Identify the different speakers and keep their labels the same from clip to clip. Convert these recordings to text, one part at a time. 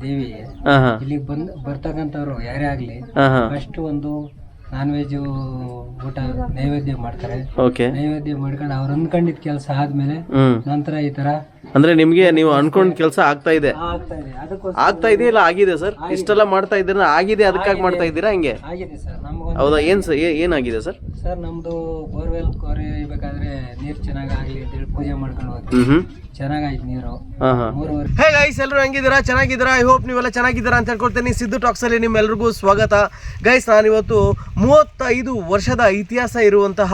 Speaker 1: ದೇವಿ
Speaker 2: ಹಾ ಹಾ.
Speaker 1: ಇಲ್ಲಿಗೆ ಬಂದ್ ಬರ್ತಕ್ಕಂಥವ್ರು ಯಾರೇ ಆಗ್ಲಿ
Speaker 2: ಹಾ ಹಾ.
Speaker 1: ಫಸ್ಟ್ ಒಂದು ನಾನ್ ವೆಜ್ ಊಟ ನೈವೇದ್ಯ ಮಾಡ್ತಾರೆ.
Speaker 2: ಓಕೆ
Speaker 1: ನೈವೇದ್ಯ ಮಾಡ್ಕೊಂಡು ಅವ್ರು ಅನ್ಕೊಂಡಿದ್ ಕೆಲಸ ಆದ್ಮೇಲೆ
Speaker 2: ಹ್ಮ್.
Speaker 1: ನಂತರ ಈ ತರ
Speaker 2: ಅಂದ್ರೆ ನಿಮ್ಗೆ ನೀವು ಅನ್ಕೊಂಡ್ ಕೆಲಸ ಆಗ್ತಾ ಇದೆ.
Speaker 1: ಆಗ್ತಾ ಇದೆ. ಅದಕ್ಕೋಸ್ಕರ
Speaker 2: ಆಗ್ತಾ ಇದೆ ಇಲ್ಲ ಆಗಿದೆ ಸರ್? ಇಷ್ಟೆಲ್ಲ ಮಾಡ್ತಾ ಇದ್ರೆ ಆಗಿದೆ ಅದಕ್ಕಾಗಿ ಮಾಡ್ತಾ ಇದ್ದೀರಾ? ಹಂಗೆ?
Speaker 1: ಆಗಿದೆ ಸರ್. ನಮ್ಗೊಂದು
Speaker 2: ಹೌದಾ? ಏನ್ ಸ- ಏ- ಏನಾಗಿದೆ ಸರ್?
Speaker 1: ಸರ್ ನಮ್ದು ಬೋರ್ವೆಲ್ ಕೊರಿಬೇಕಾದ್ರೆ ನೀರ್ ಚೆನ್ನಾಗ್ ಆಗ್ಲಿ ಅಂತೇಳಿ ಪೂಜೆ ಮಾಡ್ಕೊಂಡು
Speaker 2: ಹ್ಮ್
Speaker 1: ಚೆನ್ನಾಗಾಯ್ತು ನೀರು.
Speaker 2: ಹಾ ಹಾ.
Speaker 1: ಮೂರುವರೆ
Speaker 2: ಹೇ ಗೈಸ್ ಎಲ್ಲರೂ ಹೆಂಗಿದ್ದೀರಾ? ಚೆನ್ನಾಗಿದ್ದೀರಾ? ಐ ಹೋಪ್ ನೀವೆಲ್ಲ ಚೆನ್ನಾಗಿದ್ದೀರಾ ಅಂತ ಹೇಳ್ಕೊಳ್ತೀನಿ ಸಿದ್ದು ಟಾಕ್ಸ್ ಅಲ್ಲಿ ನಿಮ್ಮೆಲ್ರಿಗೂ ಸ್ವಾಗತ. ಗೈಸ್ ನಾನಿವತ್ತು ಮೂವತ್ತೈದು ವರ್ಷದ ಇತಿಹಾಸ ಇರುವಂತಹ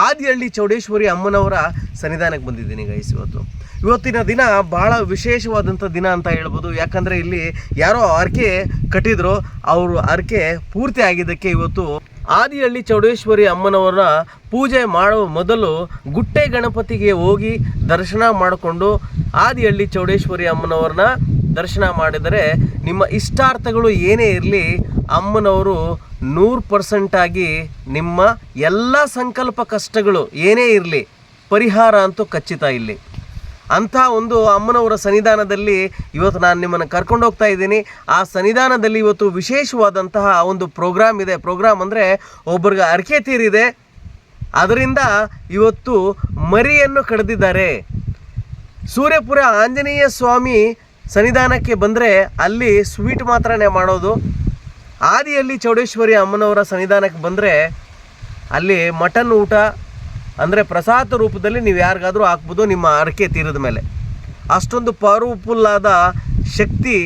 Speaker 2: ಆದಿಹಳ್ಳಿ ಚೌಡೇಶ್ವರಿ ಅಮ್ಮನವರ ಸನ್ನಿಧಾನಕ್ಕೆ ಬಂದಿದ್ದೀನಿ ಗೈಸ್ ಇವತ್ತು. ಇವತ್ತು ಇವತ್ತಿನ ದಿನ ಬಹಳ ವಿಶೇಷವಾದಂಥ ದಿನ ಅಂತ ಹೇಳ್ಬೋದು. ಯಾಕಂದರೆ ಇಲ್ಲಿ ಯಾರೋ ಅರ್ಕೆ ಕಟ್ಟಿದ್ರು. ಅವರು ಅರ್ಕೆ ಪೂರ್ತಿ ಆಗಿದ್ದಕ್ಕೆ ಇವತ್ತು ಆದಿಹಳ್ಳಿ ಚೌಡೇಶ್ವರಿ ಅಮ್ಮನವರ ಪೂಜೆ ಮಾಡುವ ಮೊದಲು ಗುಟ್ಟೆ ಗಣಪತಿಗೆ ಹೋಗಿ ದರ್ಶನ ಮಾಡಿಕೊಂಡು ಆದಿಹಳ್ಳಿ ಚೌಡೇಶ್ವರಿ ಅಮ್ಮನವ್ರನ್ನ ದರ್ಶನ ಮಾಡಿದರೆ ನಿಮ್ಮ ಇಷ್ಟಾರ್ಥಗಳು ಏನೇ ಇರಲಿ ಅಮ್ಮನವರು ನೂರು ಪರ್ಸೆಂಟಾಗಿ ನಿಮ್ಮ ಎಲ್ಲ ಸಂಕಲ್ಪ ಕಷ್ಟಗಳು ಏನೇ ಇರಲಿ ಪರಿಹಾರ ಅಂತೂ ಖಚಿತ ಇಲ್ಲಿ. ಅಂಥ ಒಂದು ಅಮ್ಮನವರ ಸನ್ನಿಧಾನದಲ್ಲಿ ಇವತ್ತು ನಾನು ನಿಮ್ಮನ್ನು ಕರ್ಕೊಂಡು ಹೋಗ್ತಾ ಇದ್ದೀನಿ. ಆ ಸನ್ನಿಧಾನದಲ್ಲಿ ಇವತ್ತು ವಿಶೇಷವಾದಂತಹ ಒಂದು ಪ್ರೋಗ್ರಾಮ್ ಇದೆ. ಪ್ರೋಗ್ರಾಮ್ ಅಂದರೆ ಒಬ್ಬರಿಗೆ ಅರಕೆ ತೀರಿದೆ. ಅದರಿಂದ ಇವತ್ತು ಮರಿಯನ್ನು ಕಡಿದಿದ್ದಾರೆ. ಸೂರ್ಯಪುರ ಆಂಜನೇಯ ಸ್ವಾಮಿ ಸನ್ನಿಧಾನಕ್ಕೆ ಬಂದರೆ ಅಲ್ಲಿ ಸ್ವೀಟ್ ಮಾತ್ರನೇ ಮಾಡೋದು. ಆದಿಯಲ್ಲಿ ಚೌಡೇಶ್ವರಿ ಅಮ್ಮನವರ ಸನ್ನಿಧಾನಕ್ಕೆ ಬಂದರೆ ಅಲ್ಲಿ ಮಟನ್ ಊಟ ಅಂದರೆ ಪ್ರಸಾದ ರೂಪದಲ್ಲಿ ನೀವು ಯಾರಿಗಾದರೂ ಹಾಕ್ಬೋದು, ನಿಮ್ಮ ಅರಕೆ ತೀರದ ಮೇಲೆ. ಅಷ್ಟೊಂದು ಪವರ್ಫುಲ್ ಆದ ಶಕ್ತಿ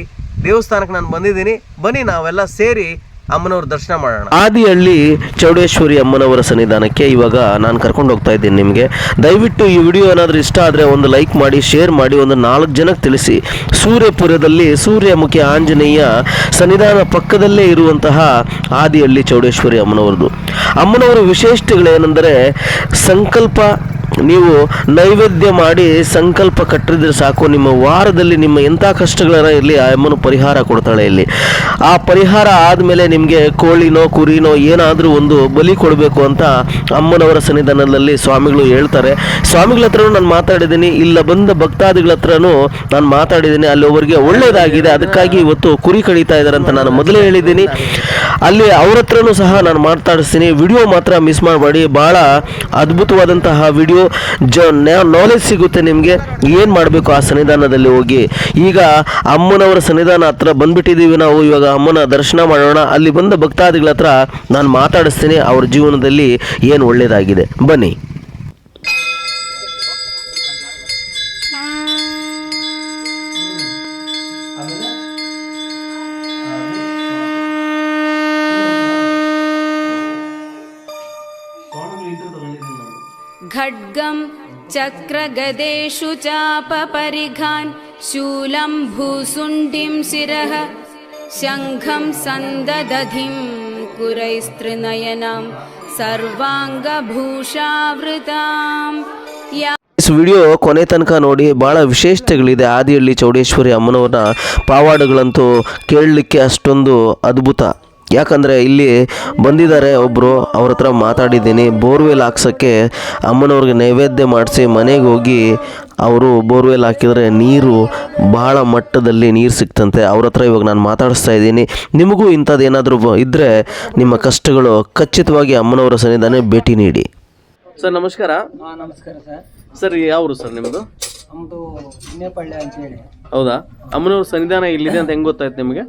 Speaker 2: ದೇವಸ್ಥಾನಕ್ಕೆ ನಾನು ಬಂದಿದ್ದೀನಿ. ಬನ್ನಿ, ನಾವೆಲ್ಲ ಸೇರಿ ಅಮ್ಮನವ್ರ ದರ್ಶನ ಮಾಡೋಣ. ಆದಿಹಳ್ಳಿ ಚೌಡೇಶ್ವರಿ ಅಮ್ಮನವರ ಸನ್ನಿಧಾನಕ್ಕೆ ಇವಾಗ ನಾನು ಕರ್ಕೊಂಡು ಹೋಗ್ತಾ ಇದ್ದೀನಿ ನಿಮಗೆ. ದಯವಿಟ್ಟು ಈ ವಿಡಿಯೋ ಏನಾದರೂ ಇಷ್ಟ ಆದರೆ ಒಂದು ಲೈಕ್ ಮಾಡಿ, ಶೇರ್ ಮಾಡಿ, ಒಂದು ನಾಲ್ಕು ಜನಕ್ಕೆ ತಿಳಿಸಿ. ಸೂರ್ಯಪುರದಲ್ಲಿ ಸೂರ್ಯಮುಖಿ ಆಂಜನೇಯ ಸನ್ನಿಧಾನ ಪಕ್ಕದಲ್ಲೇ ಇರುವಂತಹ ಆದಿಹಳ್ಳಿ ಚೌಡೇಶ್ವರಿ ಅಮ್ಮನವರದು ಅಮ್ಮನವರ ವಿಶೇಷತೆಗಳೇನೆಂದರೆ ಸಂಕಲ್ಪ ನೀವು ನೈವೇದ್ಯ ಮಾಡಿ ಸಂಕಲ್ಪ ಕಟ್ಟಿದ್ರೆ ಸಾಕು. ನಿಮ್ಮ ವಾರದಲ್ಲಿ ನಿಮ್ಮ ಎಂಥ ಕಷ್ಟಗಳನ್ನ ಇರಲಿ, ಆ ಅಮ್ಮನು ಪರಿಹಾರ ಕೊಡ್ತಾಳೆ ಇಲ್ಲಿ. ಆ ಪರಿಹಾರ ಆದಮೇಲೆ ನಿಮಗೆ ಕೋಳಿನೋ, ಕುರಿನೋ ಏನಾದರೂ ಒಂದು ಬಲಿ ಕೊಡಬೇಕು ಅಂತ ಅಮ್ಮನವರ ಸನ್ನಿಧಾನದಲ್ಲಿ ಸ್ವಾಮಿಗಳು ಹೇಳ್ತಾರೆ. ಸ್ವಾಮಿಗಳ ಹತ್ರನೂ ನಾನು ಮಾತಾಡಿದ್ದೀನಿ, ಇಲ್ಲ ಬಂದ ಭಕ್ತಾದಿಗಳ ಹತ್ರನೂ ನಾನು ಮಾತಾಡಿದ್ದೀನಿ. ಅಲ್ಲಿ ಅವರಿಗೆ ಒಳ್ಳೆಯದಾಗಿದೆ ಅದಕ್ಕಾಗಿ ಇವತ್ತು ಕುರಿ ಕಡಿತಾ ಇದ್ದಾರೆ ಅಂತ ನಾನು ಮೊದಲೇ ಹೇಳಿದ್ದೀನಿ. ಅಲ್ಲಿ ಅವ್ರ ಹತ್ರನೂ ಸಹ ನಾನು ಮಾತಾಡಿಸ್ತೀನಿ. ವಿಡಿಯೋ ಮಾತ್ರ ಮಿಸ್ ಮಾಡಬೇಡಿ. ಭಾಳ ಅದ್ಭುತವಾದಂತಹ ವಿಡಿಯೋ ಜ ನಾಲೆಜ್ ಸಿಗುತ್ತೆ ನಿಮಗೆ. ಏನು ಮಾಡಬೇಕು ಆ ಸನ್ನಿಧಾನದಲ್ಲಿ ಹೋಗಿ? ಈಗ ಅಮ್ಮನವರ ಸನ್ನಿಧಾನ ಹತ್ರ ಬಂದ್ಬಿಟ್ಟಿದ್ದೀವಿ ನಾವು. ಇವಾಗ ಅಮ್ಮನ ದರ್ಶನ ಮಾಡೋಣ. ಅಲ್ಲಿ ಬಂದ ಭಕ್ತಾದಿಗಳ ಹತ್ರ ನಾನು ಮಾತಾಡಿಸ್ತೀನಿ. ಅವ್ರ ಜೀವನದಲ್ಲಿ ಏನು ಒಳ್ಳೆಯದಾಗಿದೆ ಬನ್ನಿ.
Speaker 3: खड्गं चक्रगदेषु चापपरिघान् शूलं भूसुण्डिं शिरः शङ्खं सन्ददधिं कुरैस्त्रिनयनं सर्वाङ्गभूषावृतां या
Speaker 2: ಇಸ್ ವಿಡಿಯೋ ಕೊನೆ ತನಕ ನೋಡಿ ಭಾಳ ವಿಶೇಷತೆಗಳಿದೆ ಆದಿಹಳ್ಳಿ ಚೌಡೇಶ್ವರಿ ಅಮ್ಮನವ್ರನ್ನ ಪಾವಾಡಗಳಂತೂ ಕೇಳಲಿಕ್ಕೆ ಅಷ್ಟೊಂದು ಅದ್ಭುತ ಯಾಕಂದರೆ ಇಲ್ಲಿ ಬಂದಿದ್ದಾರೆ ಒಬ್ಬರು ಅವ್ರ ಹತ್ರ ಮಾತಾಡಿದ್ದೀನಿ. ಬೋರ್ವೆಲ್ ಹಾಕ್ಸೋಕ್ಕೆ ಅಮ್ಮನವ್ರಿಗೆ ನೈವೇದ್ಯ ಮಾಡಿಸಿ ಮನೆಗೆ ಹೋಗಿ ಅವರು ಬೋರ್ವೆಲ್ ಹಾಕಿದರೆ ನೀರು ಭಾಳ ಮಟ್ಟದಲ್ಲಿ ನೀರು ಸಿಕ್ತಂತೆ. ಅವ್ರ ಹತ್ರ ಇವಾಗ ನಾನು ಮಾತಾಡಿಸ್ತಾ ಇದ್ದೀನಿ. ನಿಮಗೂ ಇಂಥದ್ದು ಏನಾದರೂ ಇದ್ದರೆ ನಿಮ್ಮ ಕಷ್ಟಗಳು ಖಚಿತವಾಗಿ ಅಮ್ಮನವರ ಸನ್ನಿಧಾನ ಭೇಟಿ ನೀಡಿ. ಸರ್ ನಮಸ್ಕಾರ.
Speaker 1: ನಮಸ್ಕಾರ ಸರ್.
Speaker 2: ಸರ್ ಯಾವರು ಸರ್ ನಿಮ್ಮದು
Speaker 1: ನಮ್ಮದು ಇನ್ನೇಪಳ್ಳಿ ಅಂತ ಹೇಳಿ.
Speaker 2: ಹೌದಾ? ಅಮ್ಮನವ್ರ ಸನ್ನಿಧಾನ ಇಲ್ಲಿದೆ ಅಂತ ಹೆಂಗೆ ಗೊತ್ತಾಯ್ತು ನಿಮಗೆ?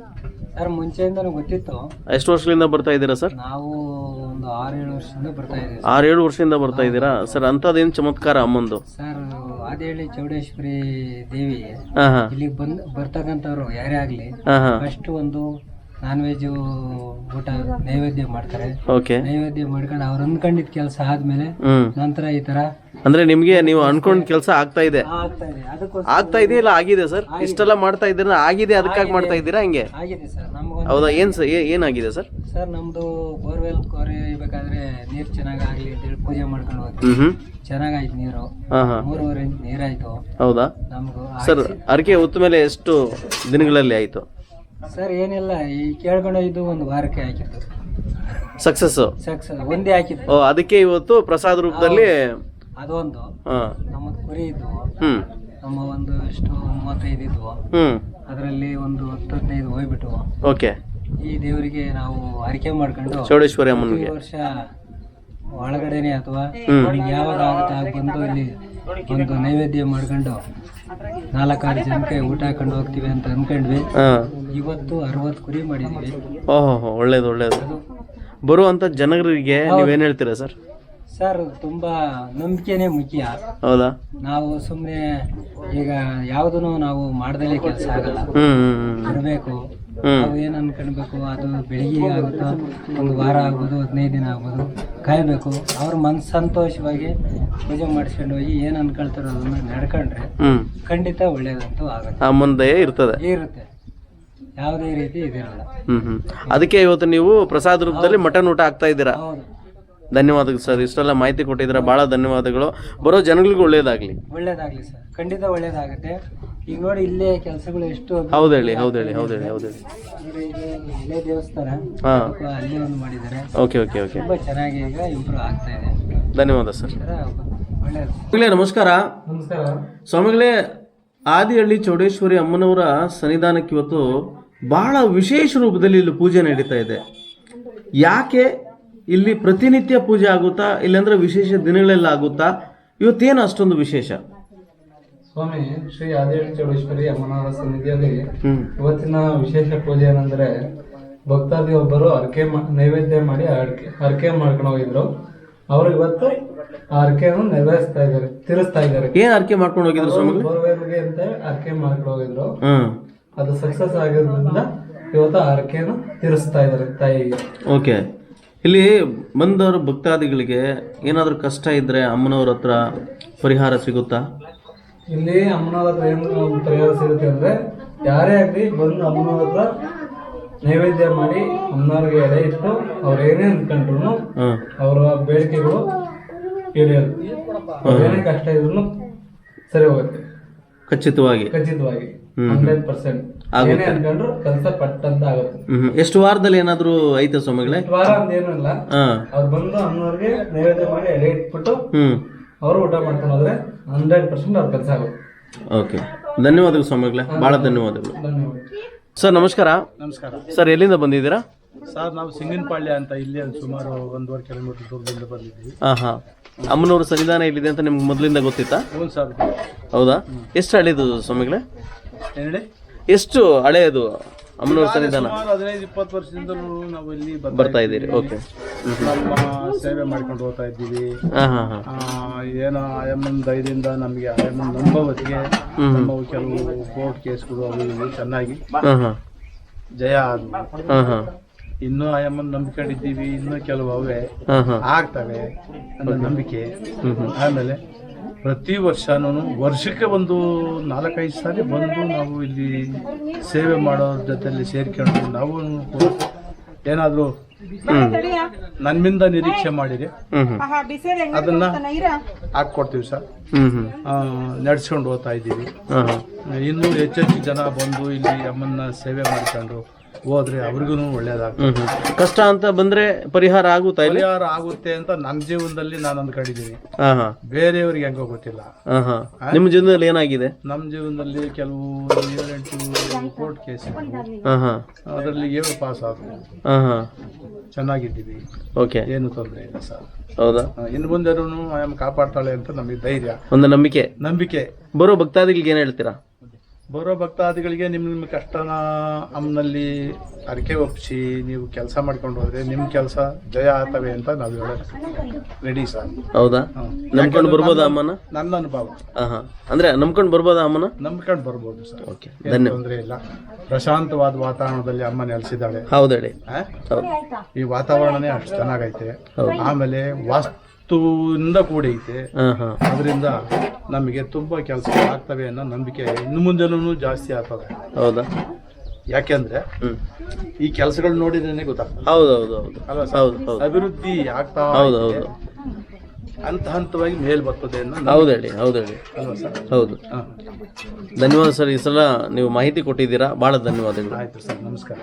Speaker 1: ಸರ್ ಮುಂಚೆಯಿಂದನೂ ಗೊತ್ತಿತ್ತು.
Speaker 2: ಎಷ್ಟು ವರ್ಷಗಳಿಂದ ಬರ್ತಾ ಇದ್ದೀರಾ ಸರ್?
Speaker 1: ನಾವು ಒಂದು ಆರೇಳು ಏಳು ವರ್ಷದಿಂದ ಬರ್ತಾ ಇದ್ದೀವಿ
Speaker 2: ಆರೇಳು ವರ್ಷದಿಂದ ಬರ್ತಾ ಇದ್ದೀರಾ? ಸರ್ ಅಂಥದ್ದೇನು ಚಮತ್ಕಾರ ಅಮ್ಮಂದು?
Speaker 1: ಸರ್ ಆದೇಳಿ ಚೌಡೇಶ್ವರಿ ದೇವಿ
Speaker 2: ಹಾಂ ಹಾಂ
Speaker 1: ಇಲ್ಲಿಗೆ ಬಂದ್ ಬರ್ತಕ್ಕಂಥವ್ರು ಯಾರೇ ಆಗ್ಲಿ ಫಸ್ಟ್ ಒಂದು ನಾನ್ ವೆಜ್ ಊಟ ನೈವೇದ್ಯ ಮಾಡ್ತಾರೆ.
Speaker 2: ಓಕೆ
Speaker 1: ನೈವೇದ್ಯ ಮಾಡ್ಕೊಂಡು ಅವ್ರು ಅನ್ಕೊಂಡಿದ್ ಕೆಲಸ ಆದ್ಮೇಲೆ
Speaker 2: ಹ್ಮ್.
Speaker 1: ನಂತರ ಈ ತರ
Speaker 2: ಅಂದ್ರೆ ನಿಮಗೆ ನೀವು ಅನ್ಕೊಂಡ್ ಕೆಲಸ ಆಗ್ತಾ ಇದೆ?
Speaker 1: ಆಗ್ತಾ ಇದೆ. ಅದಕ್ಕೋಸ್ಕರ
Speaker 2: ಆಗ್ತಾ ಇದೆ ಇಲ್ಲ ಆಗಿದೆ ಸರ್? ಇಷ್ಟೆಲ್ಲ ಮಾಡ್ತಾ ಇದ್ದೀರಾ? ಆಗಿದೆ ಅದಕ್ಕಾಗಿ ಮಾಡ್ತಾ ಇದ್ದೀರಾ ಹಂಗೆ?
Speaker 1: ಆಗಿದೆ ಸರ್. ನಮ್ಗೊಂದು
Speaker 2: ಹೌದಾ? ಏನ್ ಸರ್ ಏನಾಗಿದೆ ಸರ್?
Speaker 1: ಸರ್ ನಮ್ದು ಬೋರ್ವೆಲ್ ಕೊರಿಬೇಕಾದ್ರೆ ನೀರ್ ಚೆನ್ನಾಗಿ ಆಗ್ಲಿ ಅಂತೇಳಿ ಪೂಜೆ ಮಾಡ್ಕೊಂಡು ಹೋದ್ವಿ.
Speaker 2: ಹ್ಮ್ ಹ್ಮ್.
Speaker 1: ಚೆನ್ನಾಗಾಯ್ತು ನೀರು.
Speaker 2: ಹಾಂ ಹಾಂ.
Speaker 1: ಮೂರುವರೆ ಇಂಚ್ ನೀರಾಯ್ತು.
Speaker 2: ಹೌದಾ?
Speaker 1: ನಮ್ಗೂ
Speaker 2: ಸರ್ ಅರಕೆ ಉತ್ತ ಮೇಲೆ ಎಷ್ಟು ದಿನಗಳಲ್ಲಿ ಆಯಿತು?
Speaker 1: ಸರ್ ಏನಿಲ್ಲ ಈ ಕೇಳ್ಕೊಂಡು ಇದು ಒಂದು ವಾರಕ್ಕೆ ಹಾಕಿದ್ದು.
Speaker 2: ಸಕ್ಸಸ್ಸು
Speaker 1: ಸಕ್ಸ್ ಒಂದೇ ಹಾಕಿದ್ದು.
Speaker 2: ಓ ಅದಕ್ಕೆ ಇವತ್ತು ಪ್ರಸಾದ ರೂಪದಲ್ಲಿ
Speaker 1: ಅದೊಂದು.
Speaker 2: ಹಾಂ.
Speaker 1: ನಮ್ಮದು ಕುರಿ ಇದ್ವು
Speaker 2: ಹ್ಮ್.
Speaker 1: ನಮ್ಮ ಒಂದು ಎಷ್ಟು ಮೂವತ್ತೈದು ಇದ್ವು
Speaker 2: ಹ್ಮ್.
Speaker 1: ಅದರಲ್ಲಿ ಒಂದು ಹತ್ತು ಹದಿನೈದು ಹೋಗ್ಬಿಟ್ಟು
Speaker 2: ಓಕೆ.
Speaker 1: ಈ ದೇವರಿಗೆ ನಾವು ಹರಿಕೆ ಮಾಡ್ಕೊಂಡು
Speaker 2: ಚೌಡೇಶ್ವರಿ
Speaker 1: ಪ್ರತಿ
Speaker 2: ಅಮ್ಮನಿಗೆ
Speaker 1: ವರ್ಷ ಒಳಗಡೆನೆ ಅಥವಾ
Speaker 2: ಹ್ಮ್.
Speaker 1: ಯಾವಾಗ ಆಗುತ್ತೆ ಆಗ ಬಂದು ಇಲ್ಲಿ ಒಂದು ನೈವೇದ್ಯ ಮಾಡ್ಕೊಂಡು ನಾಲ್ಕಾರು ಜನಕ್ಕೆ ಊಟ ಹಾಕೊಂಡು ಹೋಗ್ತೀವಿ ಅಂತ ಅನ್ಕೊಂಡ್ವಿ
Speaker 2: ಹಾಂ.
Speaker 1: ಇವತ್ತು ಅರವತ್ತು ಕುರಿ ಮಾಡಿದ್ವಿ.
Speaker 2: ಓಹೋ ಒಳ್ಳೇದು ಒಳ್ಳೇದು. ಬರುವಂಥ ಜನರಿಗೆ ನೀವೇನು ಹೇಳ್ತೀರಾ ಸರ್?
Speaker 1: ಸರ್ ತುಂಬಾ ನಂಬಿಕೆನೇ ಮುಖ್ಯ.
Speaker 2: ಹೌದಾ?
Speaker 1: ನಾವು ಸುಮ್ಮನೆ ಈಗ ಯಾವುದನ್ನು ನಾವು ಮಾಡ್ದಲೇ ಕೆಲಸ ಆಗಲ್ಲ. ಬರಬೇಕು. ನಾವು ಏನ್ ಅನ್ಕೊಳ್ಬೇಕು ಅದು ಬೆಳಿಗ್ಗೆ ಆಗುತ್ತೋ ಒಂದು ವಾರ ಆಗ್ಬೋದು ಹದಿನೈದು ದಿನ ಆಗ್ಬೋದು ಕಾಯ್ಬೇಕು. ಅವ್ರ ಮನ್ಸು ಸಂತೋಷವಾಗಿ ಪೂಜೆ ಮಾಡಿಸ್ಕೊಂಡು ಹೋಗಿ ಏನ್ ಅನ್ಕೊಳ್ತಾರೋ ಅದನ್ನ ನಡ್ಕೊಂಡ್ರೆ ಖಂಡಿತ ಒಳ್ಳೇದಂತೂ ಆಗುತ್ತೆ.
Speaker 2: ಆ ಮುಂದೆ ಇರ್ತದೆ.
Speaker 1: ಇರುತ್ತೆ. ಯಾವುದೇ ರೀತಿ ಇದಿರಲ್ಲ.
Speaker 2: ಹ್ಞೂ ಹ್ಞೂ ಅದಕ್ಕೆ ಇವತ್ತು ನೀವು ಪ್ರಸಾದ ರೂಪದಲ್ಲಿ ಮಟನ್ ಊಟ ಆಗ್ತಾ ಇದ್ದೀರಾ?
Speaker 1: ಹೌದು.
Speaker 2: ಧನ್ಯವಾದಗಳು ಸರ್. ಇಷ್ಟೆಲ್ಲ ಮಾಹಿತಿ ಕೊಟ್ಟಿದ್ದೀರಾ. ಭಾಳ ಧನ್ಯವಾದಗಳು. ಬರೋ ಜನಗಳಿಗೂ ಒಳ್ಳೇದಾಗಲಿ.
Speaker 1: ಒಳ್ಳೇದಾಗ್ಲಿ ಸರ್. ಖಂಡಿತ ಒಳ್ಳೇದಾಗುತ್ತೆ. ಈಗ ನೋಡಿ ಇಲ್ಲೇ ಕೆಲಸಗಳು ಎಷ್ಟು
Speaker 2: ಹೌದು ಹೇಳಿ ಹೌದು ಹೇಳಿ ಹೌದು ಹೇಳಿ ಹೌದು ಹೇಳಿ.
Speaker 1: ನೋಡಿ, ಇದು ಇಲ್ಲೇ ದೇವಸ್ಥಾನ.
Speaker 2: ಹಾಂ.
Speaker 1: ಅದಕ್ಕೂ ಒಂದು ಮಾಡಿದ್ದಾರೆ.
Speaker 2: Okay okay okay.
Speaker 1: ತುಂಬಾ ಚೆನ್ನಾಗಿ ಈಗ ಇಂಪ್ರೂವ್ ಆಗ್ತಾ ಇದೆ.
Speaker 2: ಧನ್ಯವಾದ ಸರ್.
Speaker 1: ಒಳ್ಳೇದು.
Speaker 2: ಸ್ವಾಮಿಗಳೇ ನಮಸ್ಕಾರ.
Speaker 1: ನಮಸ್ಕಾರ.
Speaker 2: ಸ್ವಾಮಿಗಳೇ ಆದಿಹಳ್ಳಿ ಚೌಡೇಶ್ವರಿ ಅಮ್ಮನವರ ಸನ್ನಿಧಾನಕ್ಕೆ ಇವತ್ತು ಬಹಳ ವಿಶೇಷ ರೂಪದಲ್ಲಿ ಇಲ್ಲಿ ಪೂಜೆ ನಡೀತಾ ಇದೆ. ಯಾಕೆ ಇಲ್ಲಿ ಪ್ರತಿನಿತ್ಯ ಪೂಜೆ ಆಗುತ್ತಾ ಇಲ್ಲಾಂದ್ರೆ ವಿಶೇಷ ದಿನಗಳೆಲ್ಲ ಆಗುತ್ತಾ? ಇವತ್ತೇನು ಅಷ್ಟೊಂದು ವಿಶೇಷ?
Speaker 4: ಸ್ವಾಮಿ ಶ್ರೀ ಆದೇಶ ಚೌಡೇಶ್ವರಿ ಅಮ್ಮನವರ ಸನ್ನಿಧಿಯಲ್ಲಿ ಇವತ್ತಿನ ವಿಶೇಷ ಪೂಜೆ ಏನಂದ್ರೆ ಭಕ್ತಾದಿ ಒಬ್ಬರು ಅರ್ಕೆ ನೈವೇದ್ಯ ಮಾಡಿ ಅರ್ಕೆ ಅರ್ಕೆ ಮಾಡ್ಕೊಂಡು ಹೋಗಿದ್ರು. ಅವರು ಇವತ್ತು ಆ ಹರಕೆಯನ್ನು ನೆರವೇರಿಸ್ತಾ ಇದ್ದಾರೆ ತಿರುಸ್ತಾ ಇದ್ದಾರೆ.
Speaker 2: ಏನ್ ಅರ್ಕೆ ಮಾಡ್ಕೊಂಡು ಹೋಗಿದ್ರು
Speaker 4: ಸ್ವಾಮಿ? ಅಂತ ಹರಕೆ ಮಾಡ್ಕೊಂಡು ಹೋಗಿದ್ರು. ಅದು ಸಕ್ಸಸ್ ಆಗಿರೋದ್ರಿಂದ ಇವತ್ತು ಆ ಹರಕೆಯನ್ನು ತೀರಿಸ್ತಾ ಇದ್ದಾರೆ ತಾಯಿಗೆ.
Speaker 2: ಓಕೆ ಇಲ್ಲಿ ಬಂದವರು ಭಕ್ತಾದಿಗಳಿಗೆ ಏನಾದರೂ ಕಷ್ಟ ಇದ್ದರೆ ಅಮ್ಮನವ್ರ ಹತ್ರ ಪರಿಹಾರ ಸಿಗುತ್ತಾ?
Speaker 4: ಇಲ್ಲಿ ಅಮ್ಮನವ್ರ ಹತ್ರ ಏನು ಪರಿಹಾರ ಸಿಗುತ್ತೆ ಅಂದರೆ ಯಾರೇ ಆಗಲಿ ಬಂದು ಅಮ್ಮನವ್ರ ಹತ್ರ ನೈವೇದ್ಯ ಮಾಡಿ ಅಮ್ಮನವ್ರಿಗೆ ಎಡೆ ಇಟ್ಟು ಅವ್ರು ಏನೇ ಅಂದ್ಕೊಂಡ್ರು ಅವರ ಬೇಡಿಕೆಗಳು ಈಡೇರುತ್ತೆ ಏನೇ ಕಷ್ಟ ಇದ್ರು ಸರಿ ಹೋಗುತ್ತೆ.
Speaker 2: ಖಚಿತವಾಗಿ.
Speaker 4: ಖಚಿತವಾಗಿ. Hundred percent.
Speaker 2: ಆಗುತ್ತೆ.
Speaker 4: ಏನೇ ಅನ್ಕೊಂಡ್ರು ಕೆಲಸ ಪಟ್ಟಂತ ಆಗುತ್ತೆ.
Speaker 2: ಹ್ಮ್ ಎಷ್ಟು ವಾರದಲ್ಲಿ ಏನಾದರೂ ಐತೆ ಸ್ವಾಮಿಗಳೇ?
Speaker 4: ವಾರ ಅಂತ ಏನೂ ಇಲ್ಲ.
Speaker 2: ಹಾ.
Speaker 4: ಅವ್ರು ಬಂದು ಅಮ್ಮನವ್ರಿಗೆ ನೈವೇದ್ಯ ಮಾಡಿ ಎಲೆ ಇಟ್ಬಿಟ್ಟು
Speaker 2: ಹ್ಮ್.
Speaker 4: ಅವರು ಊಟ ಮಾಡ್ಕೊಂಡು ಹೋದ್ರೆ ಹಂಡ್ರೆಡ್ ಪರ್ಸೆಂಟ್ ಅವ್ರ ಕೆಲಸ ಆಗುತ್ತೆ.
Speaker 2: ಓಕೆ. ಧನ್ಯವಾದಗಳು ಸ್ವಾಮಿಗಳೇ. ಬಹಳ ಧನ್ಯವಾದಗಳು.
Speaker 4: ಧನ್ಯವಾದ
Speaker 2: ಸರ್ ನಮಸ್ಕಾರ.
Speaker 4: ನಮಸ್ಕಾರ.
Speaker 2: ಸರ್ ಎಲ್ಲಿಂದ ಬಂದಿದ್ದೀರಾ?
Speaker 4: ಸರ್ ನಾವು ಸಿಂಗನಪಾಳ್ಯ ಅಂತ ಇಲ್ಲಿ ಸುಮಾರು ಒಂದೂವರೆ ಕಿಲೋಮೀಟರ್ ದೂರದಿಂದ ಬಂದಿದ್ದೀವಿ.
Speaker 2: ಹಾಂ ಹಾಂ. ಅಮ್ಮನವ್ರ ಸನ್ನಿಧಾನ ಇಲ್ಲಿದೆ ಅಂತ ನಿಮ್ಗೆ ಮೊದಲಿಂದ ಗೊತ್ತಿತ್ತಾ?
Speaker 4: ಹ್ಞೂ ಸರ್.
Speaker 2: ಹೌದಾ? ಎಷ್ಟು ಹಳ್ಳಿದು ಸ್ವಾಮಿಗಳೇ?
Speaker 4: ಹೇಳಿ.
Speaker 2: ಎಷ್ಟು ಹಳೆಯದು ಅಮ್ಮನವ್ರ ಸನ್ನಿಧಾನ?
Speaker 4: ಸುಮಾರು ಹದಿನೈದು ಇಪ್ಪತ್ತು ವರ್ಷದಿಂದಲೂ ನಾವು ಇಲ್ಲಿ ಬರ್ತಾ
Speaker 2: ಇದ್ದೀರಿ. ಓಕೆ.
Speaker 4: ನಮ್ಮ ಸೇವೆ ಮಾಡ್ಕೊಂಡು ಹೋಗ್ತಾ ಇದ್ದೀವಿ.
Speaker 2: ಹಾಂ ಹಾಂ ಹಾಂ.
Speaker 4: ಆ, ಏನೋ ಆಯಮ್ಮನ ದಯದಿಂದ ನಮಗೆ ಆಯಮ್ಮನ
Speaker 2: ಹ್ಮ್.
Speaker 4: ನಮ್ಮ ಕೆಲವು ಕೋರ್ಟ್ ಕೇಸ್ಗಳು ಅವು ಇವು ಚೆನ್ನಾಗಿ
Speaker 2: ಹಾಂ ಹಾಂ
Speaker 4: ಜಯ ಆದ್ವು.
Speaker 2: ಹಾಂ ಹಾಂ
Speaker 4: ಇನ್ನೂ ಆಯಮ್ಮನ ನಂಬಿಕೊಂಡಿದ್ದೀವಿ ಇನ್ನೂ ಕೆಲವು ಅವೇ
Speaker 2: ಹಾ ಹಾ.
Speaker 4: ಆಗ್ತವೆ ಅನ್ನೋ ನಂಬಿಕೆ. ಆಮೇಲೆ ಪ್ರತಿ ವರ್ಷನೂ ವರ್ಷಕ್ಕೆ ಒಂದು ನಾಲ್ಕೈದು ಸಾರಿ ಬಂದು ನಾವು ಇಲ್ಲಿ ಸೇವೆ ಮಾಡೋರ ಜೊತೆಯಲ್ಲಿ ಸೇರ್ಕೊಂಡು ನಾವು ಕೂಡ ಏನಾದರೂ ನನ್ನಿಂದ ನಿರೀಕ್ಷೆ ಮಾಡಿರಿ. ಅದನ್ನ ಹಾಕ್ಕೊಡ್ತೀವಿ ಸರ್. ನಡ್ಸ್ಕೊಂಡು ಹೋಗ್ತಾ ಇದ್ದೀವಿ. ಇನ್ನೂ ಹೆಚ್ಚೆಚ್ಚು ಜನ ಬಂದು ಇಲ್ಲಿ ಅಮ್ಮನ್ನ ಸೇವೆ ಮಾಡ್ಕೊಂಡು ಹೋದ್ರೆ ಅವ್ರಿಗೂ ಒಳ್ಳೇದಾಗ್ತದೆ.
Speaker 2: ಕಷ್ಟ ಅಂತ ಬಂದ್ರೆ ಪರಿಹಾರ ಆಗುತ್ತಾ ಇಲ್ಲಿ?
Speaker 4: ಪರಿಹಾರ ಆಗುತ್ತೆ ಅಂತ ನನ್ನ ಜೀವನದಲ್ಲಿ ನಾನು ಅಂದ್ಕೊಂಡಿದ್ದೀನಿ
Speaker 2: ಹಾ ಹಾ.
Speaker 4: ಬೇರೆಯವ್ರಿಗೆ ಹೆಂಗೋ ಗೊತ್ತಿಲ್ಲ.
Speaker 2: ಹಾ ಹಾ. ನಿಮ್ಮ ಜೀವನದಲ್ಲಿ ಏನಾಗಿದೆ?
Speaker 4: ನಮ್ಮ ಜೀವನದಲ್ಲಿ ಕೆಲವು ಏಳೆಂಟು ಕೋರ್ಟ್ ಕೇಸ್
Speaker 2: ಹಾ ಹಾ.
Speaker 4: ಅದರಲ್ಲಿ ಏಳು ಪಾಸ್ ಆದ್ರು
Speaker 2: ಹಾ ಹಾ.
Speaker 4: ಚೆನ್ನಾಗಿದ್ದೀವಿ.
Speaker 2: ಓಕೆ.
Speaker 4: ಏನು ತೊಂದರೆ ಇಲ್ಲ ಸರ್.
Speaker 2: ಹೌದಾ?
Speaker 4: ಇನ್ನು ಮುಂದೆ ಕಾಪಾಡ್ತಾಳೆ ಅಂತ ನಮಗೆ ಧೈರ್ಯ.
Speaker 2: ಒಂದು ನಂಬಿಕೆ?
Speaker 4: ನಂಬಿಕೆ.
Speaker 2: ಬರೋ ಭಕ್ತಾದಿಗಳಿಗೆ ಏನು ಹೇಳ್ತೀರಾ?
Speaker 4: ಬರೋ ಭಕ್ತಾದಿಗಳಿಗೆ ನಿಮ್ಮ ನಿಮ್ಮ ಕಷ್ಟನ ಅಮ್ಮನಲ್ಲಿ ಅರಿಕೆ ಒಪ್ಪಿಸಿ ನೀವು ಕೆಲಸ ಮಾಡ್ಕೊಂಡು ಹೋದ್ರೆ ನಿಮ್ಮ ಕೆಲಸ ಜಯ ಆಗ್ತವೆ ಅಂತ ನಾವು ಹೇಳೋದು. ರೆಡಿ ಸರ್
Speaker 2: ಹೌದಾ. ನಂಬ್ಕೊಂಡು ಬರ್ಬೋದಾ ಅಮ್ಮನ?
Speaker 4: ನನ್ನ ಅನುಭವ.
Speaker 2: ಅಂದ್ರೆ ನಂಬ್ಕೊಂಡು ಬರ್ಬೋದಾ ಅಮ್ಮನ?
Speaker 4: ನಂಬ್ಕೊಂಡು ಬರ್ಬೋದು ಸರ್
Speaker 2: ಓಕೆ.
Speaker 4: ಏನು
Speaker 2: ಧನ್ಯ
Speaker 4: ತೊಂದರೆ ಇಲ್ಲ. ಪ್ರಶಾಂತವಾದ ವಾತಾವರಣದಲ್ಲಿ ಅಮ್ಮ ನೆಲೆಸಿದ್ದಾಳೆ.
Speaker 2: ಹೌದು ಹೇಳಿ
Speaker 4: ಆ?
Speaker 2: ಹೌದು.
Speaker 4: ಈ ವಾತಾವರಣನೇ ಅಷ್ಟು ಚೆನ್ನಾಗೈತೆ.
Speaker 2: ಆಮೇಲೆ
Speaker 4: ಆಮೇಲೆ ವಾಸ್ತುವಿಂದ ಕೂಡೈತೆ
Speaker 2: ಹಾಂ ಹಾಂ.
Speaker 4: ಅದರಿಂದ ನಮಗೆ ತುಂಬಾ ಕೆಲಸ ಆಗ್ತವೆ ಅನ್ನೋ ನಂಬಿಕೆ ಇನ್ನು ಮುಂದೆನೂ ಜಾಸ್ತಿ ಆಗ್ತದೆ
Speaker 2: ಹೌದಾ?
Speaker 4: ಯಾಕೆಂದ್ರೆ ಈ ಕೆಲಸಗಳು ನೋಡಿದ್ರೆ ಗೊತ್ತಾಗ್ತದೆ.
Speaker 2: ಹೌದು ಹೌದು
Speaker 4: ಅಭಿವೃದ್ಧಿ ಆಗ್ತಾ
Speaker 2: ಹೌದು ಹೌದು.
Speaker 4: ಹಂತ ಹಂತವಾಗಿ ಮೇಲ್ ಬರ್ತದೆ.
Speaker 2: ಹೌದು ಹೇಳಿ ಹೌದು ಹೇಳಿ. ಹೌದು. ಧನ್ಯವಾದ ಸರ್ ಈ ಸಲ ನೀವು ಮಾಹಿತಿ ಕೊಟ್ಟಿದ್ದೀರಾ? ಬಹಳ ಧನ್ಯವಾದಗಳು.
Speaker 4: ಆಯ್ತು ಸರ್ ನಮಸ್ಕಾರ.